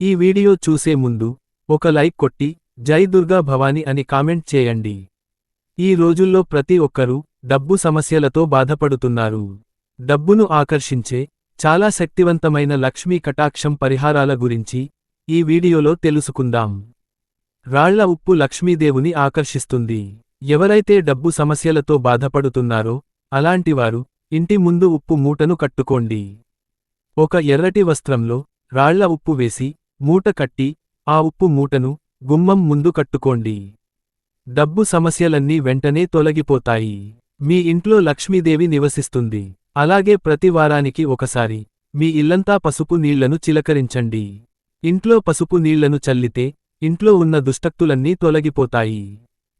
ఈ వీడియో చూసే ముందు ఒక లైక్ కొట్టి జై దుర్గా భవాని అని కామెంట్ చేయండి. ఈ రోజుల్లో ప్రతి ఒక్కరూ డబ్బు సమస్యలతో బాధపడుతున్నారు. డబ్బును ఆకర్షించే చాలా శక్తివంతమైన లక్ష్మీ కటాక్షం పరిహారాల గురించి ఈ వీడియోలో తెలుసుకుందాం. రాళ్ళ ఉప్పు లక్ష్మీదేవుని ఆకర్షిస్తుంది. ఎవరైతే డబ్బు సమస్యలతో బాధపడుతున్నారో అలాంటివారు ఇంటి ముందు ఉప్పు మూటను కట్టుకోండి. ఒక ఎర్రటి వస్త్రంలో రాళ్ళ ఉప్పు వేసి మూట కట్టి ఆ ఉప్పు మూటను గుమ్మం ముందు కట్టుకోండి. డబ్బు సమస్యలన్నీ వెంటనే తొలగిపోతాయి. మీ ఇంట్లో లక్ష్మీదేవి నివసిస్తుంది. అలాగే ప్రతి వారానికి ఒకసారి మీ ఇల్లంతా పసుపు నీళ్ళను చిలకరించండి. ఇంట్లో పసుపు నీళ్ళను చల్లితే ఇంట్లో ఉన్న దుష్టక్తులన్నీ తొలగిపోతాయి.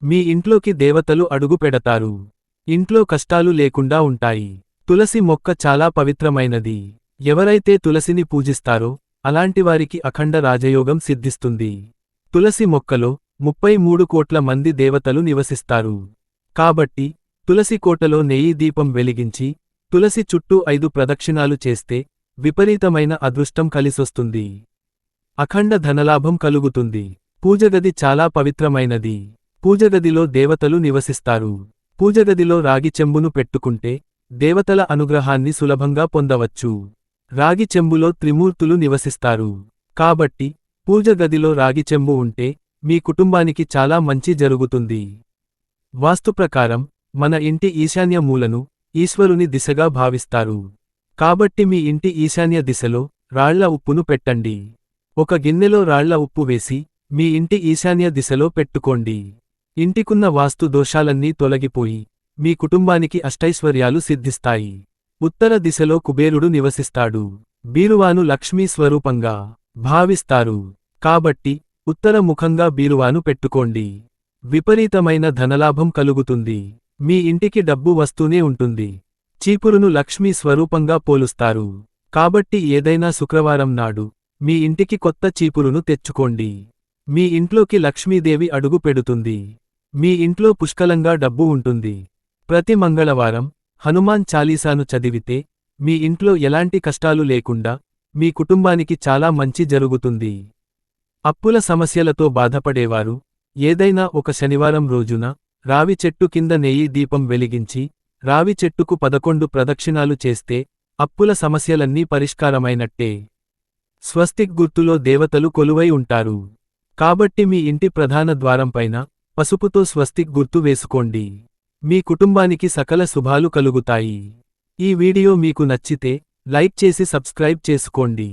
మీ ఇంట్లోకి దేవతలు అడుగుపెడతారు ఇంట్లో కష్టాలు లేకుండా ఉంటాయి. తులసి మొక్క చాలా పవిత్రమైనది. ఎవరైతే తులసిని పూజిస్తారో అలాంటివారికి అఖండ రాజయోగం సిద్ధిస్తుంది. తులసి మొక్కలో ముప్పై మూడు కోట్ల మంది దేవతలు నివసిస్తారు. కాబట్టి తులసి కోటలో నెయ్యి దీపం వెలిగించి తులసి చుట్టూ ఐదు ప్రదక్షిణాలు చేస్తే విపరీతమైన అదృష్టం కలిసొస్తుంది. అఖండ ధనలాభం కలుగుతుంది. పూజగది చాలా పవిత్రమైనది. పూజగదిలో దేవతలు నివసిస్తారు. పూజగదిలో రాగి చెంబును పెట్టుకుంటే దేవతల అనుగ్రహాన్ని సులభంగా పొందవచ్చు. రాగి చెంబులో త్రిమూర్తులు నివసిస్తారు. కాబట్టి పూజగదిలో రాగి చెంబు ఉంటే మీ కుటుంబానికి చాలా మంచి జరుగుతుంది. వాస్తు ప్రకారం మన ఇంటి ఈశాన్య మూలను ఈశ్వరుని దిశగా భావిస్తారు. కాబట్టి మీ ఇంటి ఈశాన్య దిశలో రాళ్ళ ఉప్పును పెట్టండి. ఒక గిన్నెలో రాళ్ళ ఉప్పు వేసి మీ ఇంటి ఈశాన్య దిశలో పెట్టుకోండి. ఇంటికున్న వాస్తు దోషాలన్నీ తొలగిపోయి మీ కుటుంబానికి అష్టైశ్వర్యాలు సిద్ధిస్తాయి. ఉత్తర దిశలో కుబేరుడు నివసిస్తాడు. బీరువాను లక్ష్మీ స్వరూపంగా భావిస్తారు. కాబట్టి ఉత్తర ముఖంగా బీరువాను పెట్టుకోండి. విపరీతమైన ధనలాభం కలుగుతుంది. మీ ఇంటికి డబ్బు వస్తూనే ఉంటుంది. చీపురును లక్ష్మీ స్వరూపంగా పోలుస్తారు. కాబట్టి ఏదైనా శుక్రవారం నాడు మీ ఇంటికి కొత్త చీపురును తెచ్చుకోండి. మీ ఇంట్లోకి లక్ష్మీదేవి అడుగు పెడుతుంది. మీ ఇంట్లో పుష్కలంగా డబ్బు ఉంటుంది. ప్రతి మంగళవారం హనుమాన్ చాలీసాను చదివితే మీ ఇంట్లో ఎలాంటి కష్టాలు లేకుండా మీ కుటుంబానికి చాలా మంచి జరుగుతుంది. అప్పుల సమస్యలతో బాధపడేవారు ఏదైనా ఒక శనివారం రోజున రావి చెట్టు కింద నెయ్యి దీపం వెలిగించి రావి చెట్టుకు పదకొండు ప్రదక్షిణాలు చేస్తే అప్పుల సమస్యలన్నీ పరిష్కారమైనట్టే. స్వస్తిక్ గుర్తులో దేవతలు కొలువై ఉంటారు. కాబట్టి మీ ఇంటి ప్రధాన ద్వారంపైన పసుపుతో స్వస్తిక్ గుర్తు వేసుకోండి. మీ కుటుంబానికి సకల శుభాలు కలుగుతాయి. ఈ వీడియో మీకు నచ్చితే లైక్ చేసి సబ్స్క్రైబ్ చేసుకోండి.